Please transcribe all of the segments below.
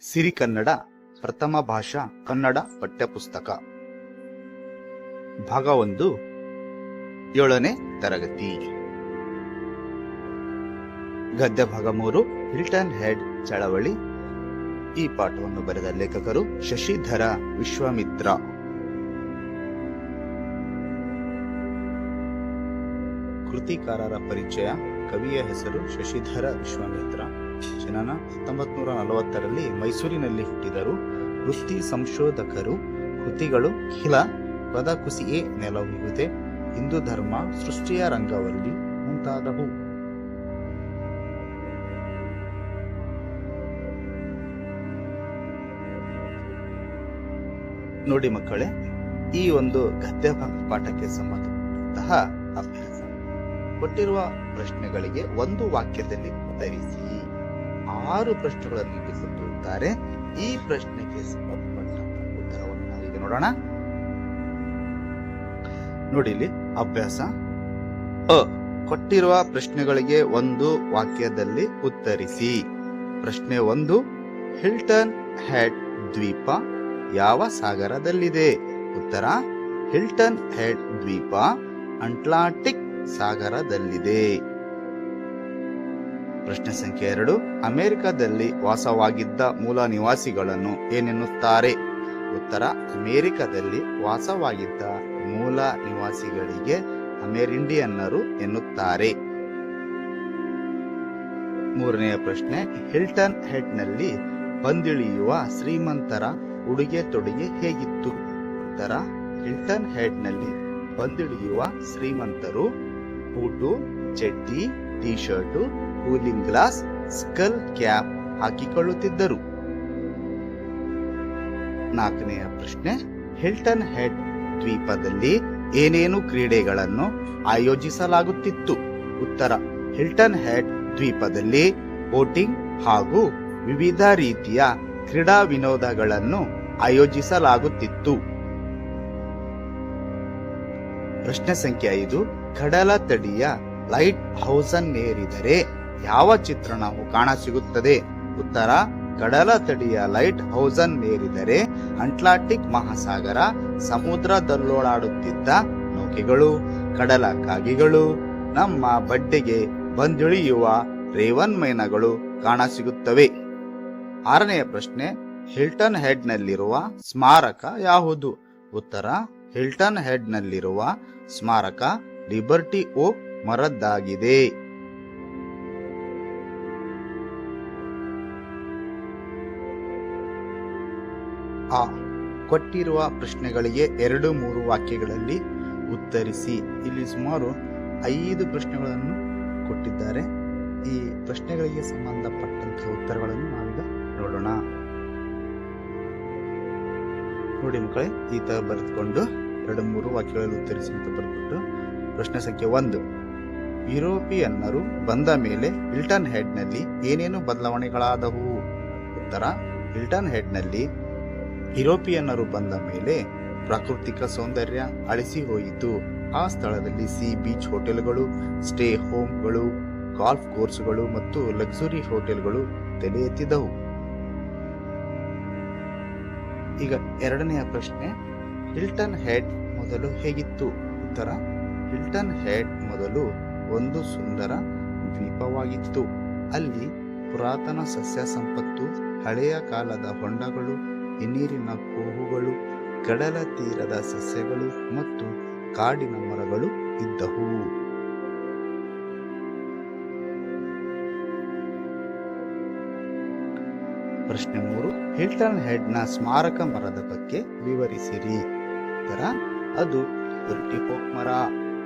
ಸಿರಿಕನ್ನಡ ಪ್ರಥಮ ಭಾಷಾ ಕನ್ನಡ ಪಠ್ಯಪುಸ್ತಕ. ಭಾಗ ಒಂದು, ಏಳನೇ ತರಗತಿ. ಗದ್ಯ ಭಾಗ ಮೂರು, ಹಿಲ್ಟನ್ ಹೆಡ್ ಚಳವಳಿ. ಈ ಪಾಠವನ್ನು ಬರೆದ ಲೇಖಕರು ಶಶಿಧರ ವಿಶ್ವಾಮಿತ್ರ. ಕೃತಿಕಾರರ ಪರಿಚಯ, ಕವಿಯ ಹೆಸರು ಶಶಿಧರ ವಿಶ್ವಾಮಿತ್ರ. ಜನನ ಹತ್ತೊಂಬತ್ ನೂರ ನಲವತ್ತರಲ್ಲಿ ಮೈಸೂರಿನಲ್ಲಿ ಹುಟ್ಟಿದರು. ವೃತ್ತಿ ಸಂಶೋಧಕರು, ಕೃತಿಗಳು, ಖಿಲ, ಪದ ಕುಸಿಯೇ ನೆಲವಿಗುದೆ ಹಿಂದೂ ಧರ್ಮ ಸೃಷ್ಟಿಯ ರಂಗವಲ್ಲಿ ಮುಂತಾದವು. ನೋಡಿ ಮಕ್ಕಳೇ, ಈ ಒಂದು ಗದ್ಯ ಪಾಠಕ್ಕೆ ಸಂಬಂಧಪಟ್ಟಂತಹ ಅಭ್ಯಾಸ. ಕೊಟ್ಟಿರುವ ಪ್ರಶ್ನೆಗಳಿಗೆ ಒಂದು ವಾಕ್ಯದಲ್ಲಿ ಉತ್ತರಿಸಿ. ಆರು ಪ್ರಶ್ನೆಗಳನ್ನು ಕೊಟ್ಟಿರುತ್ತಾರೆ ಈ ಪ್ರಶ್ನೆಗೆ ಸಂಬಂಧಪಟ್ಟ ಉತ್ತರವನ್ನು ನಾವೀಗ ನೋಡೋಣ. ನೋಡಿ ಇಲ್ಲಿ, ಅಭ್ಯಾಸ. ಅ ಕೊಟ್ಟಿರುವ ಪ್ರಶ್ನೆಗಳಿಗೆ ಒಂದು ವಾಕ್ಯದಲ್ಲಿ ಉತ್ತರಿಸಿ. ಪ್ರಶ್ನೆ ಒಂದು, ಹಿಲ್ಟನ್ ಹೆಡ್ ದ್ವೀಪ ಯಾವ ಸಾಗರದಲ್ಲಿದೆ? ಉತ್ತರ, ಹಿಲ್ಟನ್ ಹೆಡ್ ದ್ವೀಪ ಅಟ್ಲಾಂಟಿಕ್ ಸಾಗರದಲ್ಲಿದೆ. ಪ್ರಶ್ನೆ ಸಂಖ್ಯೆ ಎರಡು. ಅಮೆರಿಕದಲ್ಲಿ ವಾಸವಾಗಿದ್ದ ಮೂಲ ನಿವಾಸಿಗಳನ್ನು ಏನೆನ್ನುತ್ತಾರೆ? ಉತ್ತರ, ಅಮೆರಿಕದಲ್ಲಿ ವಾಸವಾಗಿದ್ದ ಮೂಲ ನಿವಾಸಿಗಳಿಗೆ ಅಮೆರಿಂಡಿಯನ್ನರು ಎನ್ನುತ್ತಾರೆ. ಮೂರನೆಯ ಪ್ರಶ್ನೆ, ಹಿಲ್ಟನ್ ಹೆಡ್ನಲ್ಲಿ ಬಂದಿಳಿಯುವ ಶ್ರೀಮಂತರ ಉಡುಗೆ ತೊಡುಗೆ ಹೇಗಿತ್ತು? ಉತ್ತರ, ಹಿಲ್ಟನ್ ಹೆಡ್ನಲ್ಲಿ ಬಂದಿಳಿಯುವ ಶ್ರೀಮಂತರು ಬೂಟು, ಚಡ್ಡಿ T shirt cooling glass, skull cap ಹಾಕಿಕೊಳ್ಳುತ್ತಿದ್ದರು. ನಾಲ್ಕನೆಯ ಪ್ರಶ್ನೆ, ಹಿಲ್ಟನ್ ಹೆಡ್ ದ್ವೀಪದಲ್ಲಿ ಏನೇನು ಕ್ರೀಡೆಗಳನ್ನು ಆಯೋಜಿಸಲಾಗುತ್ತಿತ್ತು? ಉತ್ತರ, ಹಿಲ್ಟನ್ ಹೆಡ್ ದ್ವೀಪದಲ್ಲಿ ಬೋಟಿಂಗ್ ಹಾಗೂ ವಿವಿಧ ರೀತಿಯ ಕ್ರೀಡಾ ವಿನೋದಗಳನ್ನು ಆಯೋಜಿಸಲಾಗುತ್ತಿತ್ತು. ಪ್ರಶ್ನೆ ಸಂಖ್ಯೆ ಐದು ಕಡಲ ತಡಿಯ ಲೈಟ್ ಹೌಸನ್ನೇರಿದರೆ ಯಾವ ಚಿತ್ರಣವು ಕಾಣಸಿಗುತ್ತದೆ? ಉತ್ತರ ಕಡಲ ತಡಿಯ ಲೈಟ್ ಹೌಸನ್ನೇರಿದರೆ ಅಟ್ಲಾಂಟಿಕ್ ಮಹಾಸಾಗರ, ಸಮುದ್ರದಲ್ಲೋಳಾಡುತ್ತಿದ್ದ ನೌಕೆಗಳು, ಕಡಲ ಕಾಗಿಗಳು, ನಮ್ಮ ಬಡ್ಡೆಗೆ ಬಂದಿಳಿಯುವ ರೇವನ್ ಮೈನಗಳು ಕಾಣಸಿಗುತ್ತವೆ. ಆರನೆಯ ಪ್ರಶ್ನೆ, ಹಿಲ್ಟನ್ ಹೆಡ್ನಲ್ಲಿರುವ ಸ್ಮಾರಕ ಯಾವುದು? ಉತ್ತರ, ಹಿಲ್ಟನ್ ಹೆಡ್ನಲ್ಲಿರುವ ಸ್ಮಾರಕ ಲಿಬರ್ಟಿ ಓಕ್ ಮರದ್ದಾಗಿದೆ. ಆ ಕೊಟ್ಟಿರುವ ಪ್ರಶ್ನೆಗಳಿಗೆ ಎರಡು ಮೂರು ವಾಕ್ಯಗಳಲ್ಲಿ ಉತ್ತರಿಸಿ. ಇಲ್ಲಿ ಸುಮಾರು ಐದು ಪ್ರಶ್ನೆಗಳನ್ನು ಕೊಟ್ಟಿದ್ದಾರೆ. ಈ ಪ್ರಶ್ನೆಗಳಿಗೆ ಸಂಬಂಧಪಟ್ಟಂತಹ ಉತ್ತರಗಳನ್ನು ನಾವೀಗ ನೋಡೋಣ. ನೋಡಿ ಮಕ್ಕಳೇ, ಈ ತರ ಬರೆದುಕೊಂಡು ಎರಡು ಮೂರು ವಾಕ್ಯಗಳಲ್ಲಿ ಉತ್ತರಿಸಿ ಅಂತ ಪ್ರಶ್ನೆ ಸಂಖ್ಯೆ ಒಂದು. ಯುರೋಪಿಯನ್ನರು ಬಂದ ಮೇಲೆ ಹಿಲ್ಟನ್ ಹೆಡ್ನಲ್ಲಿ ಏನೇನು ಬದಲಾವಣೆಗಳಾದವು? ಉತ್ತರ ಹಿಲ್ಟನ್ ಹೆಡ್ನಲ್ಲಿ ಯುರೋಪಿಯನ್ನರು ಬಂದ ಮೇಲೆ ಪ್ರಾಕೃತಿಕ ಸೌಂದರ್ಯ ಅಳಿಸಿ ಹೋಯಿತು. ಆ ಸ್ಥಳದಲ್ಲಿ ಸಿ ಬೀಚ್ ಹೋಟೆಲ್ಗಳು, ಸ್ಟೇ ಹೋಮ್ಗಳು, ಗಾಲ್ಫ್ ಕೋರ್ಸ್ಗಳು ಮತ್ತು ಲಕ್ಸುರಿ ಹೋಟೆಲ್ಗಳು ತಲೆ ಎತ್ತಿದವು ಈಗ ಎರಡನೆಯ ಪ್ರಶ್ನೆ, ಹಿಲ್ಟನ್ ಹೆಡ್ ಮೊದಲು ಹೇಗಿತ್ತು? ಉತ್ತರ, ಹಿಲ್ಟನ್ ಹೆಡ್ ಮೊದಲು ಒಂದು ಸುಂದರ ದ್ವೀಪವಾಗಿತ್ತು. ಅಲ್ಲಿ ಪುರಾತನ ಸಸ್ಯ ಸಂಪತ್ತು, ಹಳೆಯ ಕಾಲದ ಹೊಂಡಗಳು ಹಿನ್ನೀರಿನ ಕೋಹುಗಳು ಕಡಲ ತೀರದ ಸಸ್ಯಗಳು ಮತ್ತು ಕಾಡಿನ ಮರಗಳು ಇದ್ದವು. ಪ್ರಶ್ನೆ ಮೂರು, ಹಿಲ್ಟನ್ ಹೆಡ್ನ ಸ್ಮಾರಕ ಮರದ ಬಗ್ಗೆ ವಿವರಿಸಿರಿ. ಉತ್ತರ, ಅದು ಬರ್ಟಿಪೋಕ್ ಮರ.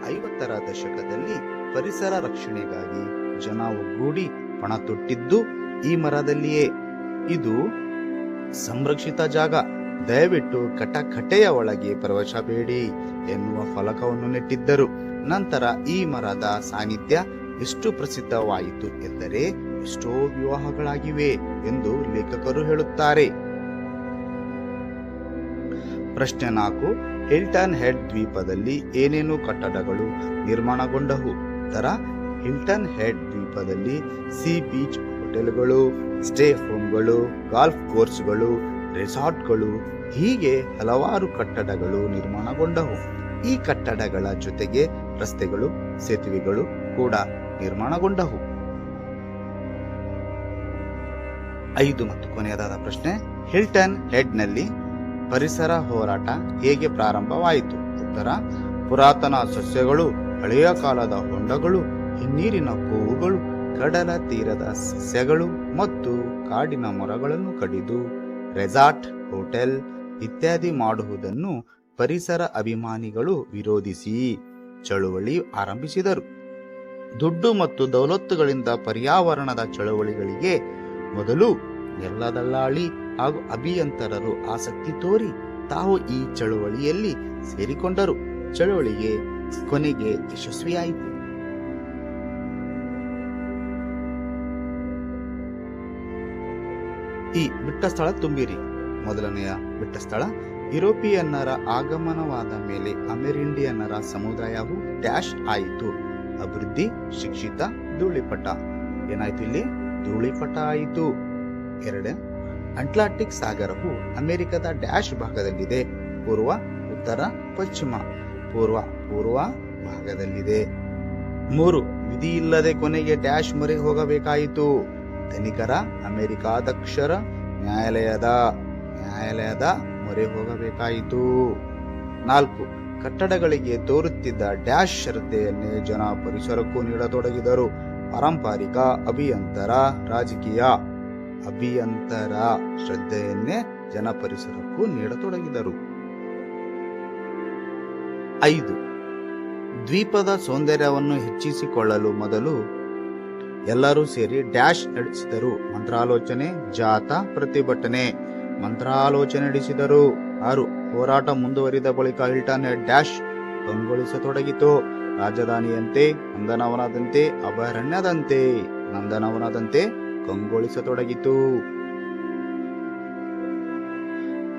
ಐವತ್ತರ ದಶಕದಲ್ಲಿ ಪರಿಸರ ರಕ್ಷಣೆಗಾಗಿ ಜನ ಒಗ್ಗೂಡಿ ಪಣ ತೊಟ್ಟಿದ್ದು ಈ ಮರದಲ್ಲಿಯೇ. ಇದು ಸಂರಕ್ಷಿತ ಜಾಗ. ದಯವಿಟ್ಟು ಕಟಕಟೆಯ ಒಳಗೆ ಪ್ರವೇಶಬೇಡಿ ಎನ್ನುವ ಫಲಕವನ್ನು ನೆಟ್ಟಿದ್ದರು. ನಂತರ ಈ ಮರದ ಸಾನ್ನಿಧ್ಯ, ಎಷ್ಟು ಪ್ರಸಿದ್ಧವಾಯಿತು ಎಂದರೆ ಎಷ್ಟೋ ವಿವಾಹಗಳಾಗಿವೆ ಎಂದು ಲೇಖಕರು ಹೇಳುತ್ತಾರೆ. ಪ್ರಶ್ನೆ ನಾಲ್ಕು, ಹಿಲ್ಟನ್ ಹೆಡ್ ದ್ವೀಪದಲ್ಲಿ ಏನೇನು ಕಟ್ಟಡಗಳು ನಿರ್ಮಾಣಗೊಂಡವು? ಉತ್ತರ, ಹಿಲ್ಟನ್ ಹೆಡ್ ದ್ವೀಪದಲ್ಲಿ ಸಿ ಬೀಚ್ ಹೋಟೆಲ್ಗಳು, ಸ್ಟೇ ಹೋಮ್ಗಳು, ಗಾಲ್ಫ್ ಕೋರ್ಸ್ಗಳು, ರೆಸಾರ್ಟ್ಗಳು ಹೀಗೆ ಹಲವಾರು ಕಟ್ಟಡಗಳು ನಿರ್ಮಾಣಗೊಂಡವು. ಈ ಕಟ್ಟಡಗಳ ಜೊತೆಗೆ ರಸ್ತೆಗಳು, ಸೇತುವೆಗಳು ಕೂಡ ನಿರ್ಮಾಣಗೊಂಡವು. ಐದು ಮತ್ತು ಕೊನೆಯದಾದ ಪ್ರಶ್ನೆ, ಹಿಲ್ಟನ್ ಹೆಡ್ನಲ್ಲಿ ಪರಿಸರ ಹೋರಾಟ ಹೇಗೆ ಪ್ರಾರಂಭವಾಯಿತು? ಉತ್ತರ, ಪುರಾತನ ಸಸ್ಯಗಳು, ಹಳೆಯ ಕಾಲದ ಹೊಂಡಗಳು, ಹಿನ್ನೀರಿನ ಹೂವುಗಳು ಕಡಲ ತೀರದ ಸಸ್ಯಗಳು ಮತ್ತು ಕಾಡಿನ ಮರಗಳನ್ನು ಕಡಿದು ರೆಸಾರ್ಟ್, ಹೋಟೆಲ್ ಇತ್ಯಾದಿ ಮಾಡುವುದನ್ನು ಪರಿಸರ ಅಭಿಮಾನಿಗಳು ವಿರೋಧಿಸಿ ಚಳುವಳಿ ಆರಂಭಿಸಿದರು. ದುಡ್ಡು ಮತ್ತು ದೌಲತ್ತುಗಳಿಂದ ಪರ್ಯಾವರಣದ ಚಳುವಳಿಗಳಿಗೆ ಮೊದಲು ಎಲ್ಲ ದಲ್ಲಾಳಿ ಹಾಗೂ ಅಭಿಯಂತರರು ಆಸಕ್ತಿ ತೋರಿ ತಾವು ಈ ಚಳುವಳಿಯಲ್ಲಿ ಸೇರಿಕೊಂಡರು. ಚಳುವಳಿಗೆ ಕೊನೆಗೆ ಯಶಸ್ವಿಯಾಯಿತು. ಈ ಬಿಟ್ಟ ಸ್ಥಳ ತುಂಬಿರಿ. ಮೊದಲನೆಯ ಬಿಟ್ಟ ಸ್ಥಳ ಯುರೋಪಿಯನ್ನರ ಆಗಮನವಾದ ಮೇಲೆ ಅಮೆರಿಂಡಿಯನ್ನರ ಸಮುದಾಯವು ಡ್ಯಾಶ್ ಆಯಿತು. ಅಭಿವೃದ್ಧಿ, ಶಿಕ್ಷಿತ, ಧೂಳಿಪಟ. ಏನಾಯ್ತು ಇಲ್ಲಿ? ಧೂಳಿಪಟ ಆಯಿತು. ಎರಡು, ಅಟ್ಲಾಂಟಿಕ್ ಸಾಗರವು ಅಮೆರಿಕದ ಡ್ಯಾಶ್ ಭಾಗದಲ್ಲಿದೆ. ಪೂರ್ವ, ಉತ್ತರ, ಪಶ್ಚಿಮ. ಪೂರ್ವ ಪೂರ್ವ ಭಾಗದಲ್ಲಿದೆ. ಮೂರು ವಿಧಿ ಇಲ್ಲದೆ ಕೊನೆಗೆ ಡ್ಯಾಶ್ ಮೊರೆ ಹೋಗಬೇಕಾಯಿತು. ಧನಿಕರ, ಅಮೆರಿಕಾಧ್ಯಕ್ಷರ ನ್ಯಾಯಾಲಯದ ನ್ಯಾಯಾಲಯದ ಮೊರೆ ಹೋಗಬೇಕಾಯಿತು. ನಾಲ್ಕು, ಕಟ್ಟಡಗಳಿಗೆ ತೋರುತ್ತಿದ್ದ ಡ್ಯಾಶ್ ಶ್ರದ್ಧೆಯನ್ನೇ ಜನ ಪರಿಸರಕ್ಕೂ ನೀಡತೊಡಗಿದರು. ಪಾರಂಪರಿಕ ಅಭಿಯಂತರ ರಾಜಕೀಯ ಅಭಿಯಂತರ ಶ್ರದ್ಧೆಯನ್ನೇ ಜನ ಪರಿಸರಕ್ಕೂ ನೀಡತೊಡಗಿದರು. ಐದು, ದ್ವೀಪದ ಸೌಂದರ್ಯವನ್ನು ಹೆಚ್ಚಿಸಿಕೊಳ್ಳಲು ಮೊದಲು ಎಲ್ಲರೂ ಸೇರಿ ಡ್ಯಾಶ್ ನಡೆಸಿದರು. ಮಂತ್ರಾಲೋಚನೆ, ಜಾಥಾ ಪ್ರತಿಭಟನೆ. ಮಂತ್ರಾಲೋಚನೆ ನಡೆಸಿದರು. ಆರು, ಹೋರಾಟ ಮುಂದುವರಿದ ಬಳಿಕ ಹಿಲ್ಟನ್ ಡ್ಯಾಶ್ ಕಂಗೊಳಿಸತೊಡಗಿತು. ರಾಜಧಾನಿಯಂತೆ, ನಂದನವನದಂತೆ, ಅಭಯಾರಣ್ಯದಂತೆ, ನಂದನವನದಂತೆ ಕಂಗೊಳಿಸತೊಡಗಿತು.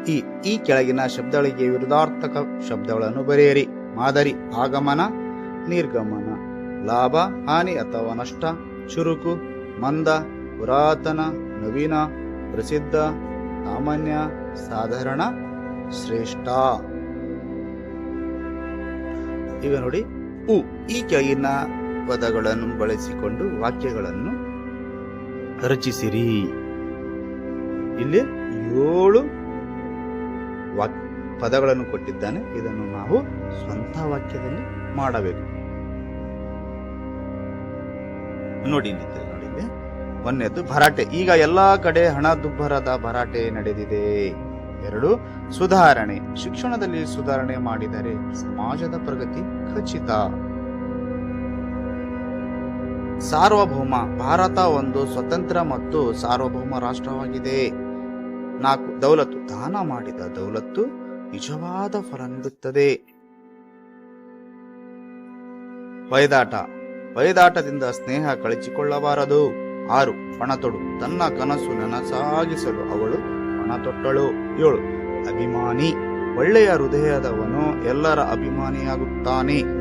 ಈ ಈ ಕೆಳಗಿನ ಶಬ್ದಗಳಿಗೆ ವಿರುದ್ಧಾರ್ಥಕ ಶಬ್ದಗಳನ್ನು ಬರೆಯಿರಿ. ಮಾದರಿ, ಆಗಮನ, ನಿರ್ಗಮನ. ಲಾಭ, ಹಾನಿ ಅಥವಾ ನಷ್ಟ ಚುರುಕು, ಮಂದ, ಪುರಾತನ, ನವೀನ, ಪ್ರಸಿದ್ಧ, ಸಾಮಾನ್ಯ, ಸಾಧಾರಣ, ಶ್ರೇಷ್ಠ. ಈಗ ನೋಡಿ, ಉ, ಈ ಕೆಳಗಿನ ಪದಗಳನ್ನು ಬಳಸಿಕೊಂಡು ವಾಕ್ಯಗಳನ್ನು ರಚಿಸಿರಿ. ಇಲ್ಲಿ ಏಳು ವಾಕ್, ಪದಗಳನ್ನು ಕೊಟ್ಟಿದ್ದಾನೆ. ಇದನ್ನು ನಾವು ಸ್ವಂತ ವಾಕ್ಯದಲ್ಲಿ ಮಾಡಬೇಕು. ನೋಡಿ ಇಲ್ಲಿ ನೋಡಿ ಇಲ್ಲಿ. ಭರಾಟೆ. ಈಗ ಎಲ್ಲಾ ಕಡೆ ಹಣದುಬ್ಬರದ ಭರಾಟೆ ನಡೆದಿದೆ. ಎರಡು, ಸುಧಾರಣೆ. ಶಿಕ್ಷಣದಲ್ಲಿ ಸುಧಾರಣೆ ಮಾಡಿದರೆ ಸಮಾಜದ ಪ್ರಗತಿ ಖಚಿತ. ಸಾರ್ವಭೌಮ, ಭಾರತ ಒಂದು ಸ್ವತಂತ್ರ ಮತ್ತು ಸಾರ್ವಭೌಮ ರಾಷ್ಟ್ರವಾಗಿದೆ. ನಾಲ್ಕು, ದೌಲತ್ತು. ದಾನ ಮಾಡಿದ ದೌಲತ್ತು ನಿಜವಾದ ಫಲ ನೀಡುತ್ತದೆ. ವೈದಾಟ. ವೈದಾಟದಿಂದ ಸ್ನೇಹ ಕಳಚಿಕೊಳ್ಳಬಾರದು. ಆರು, ಪಣತೊಡು. ತನ್ನ ಕನಸು ನನಸಾಗಿಸಲು ಅವಳು ಪಣ ತೊಟ್ಟಳು ಏಳು, ಅಭಿಮಾನಿ. ಒಳ್ಳೆಯ ಹೃದಯದವನು ಎಲ್ಲರ ಅಭಿಮಾನಿಯಾಗುತ್ತಾನೆ.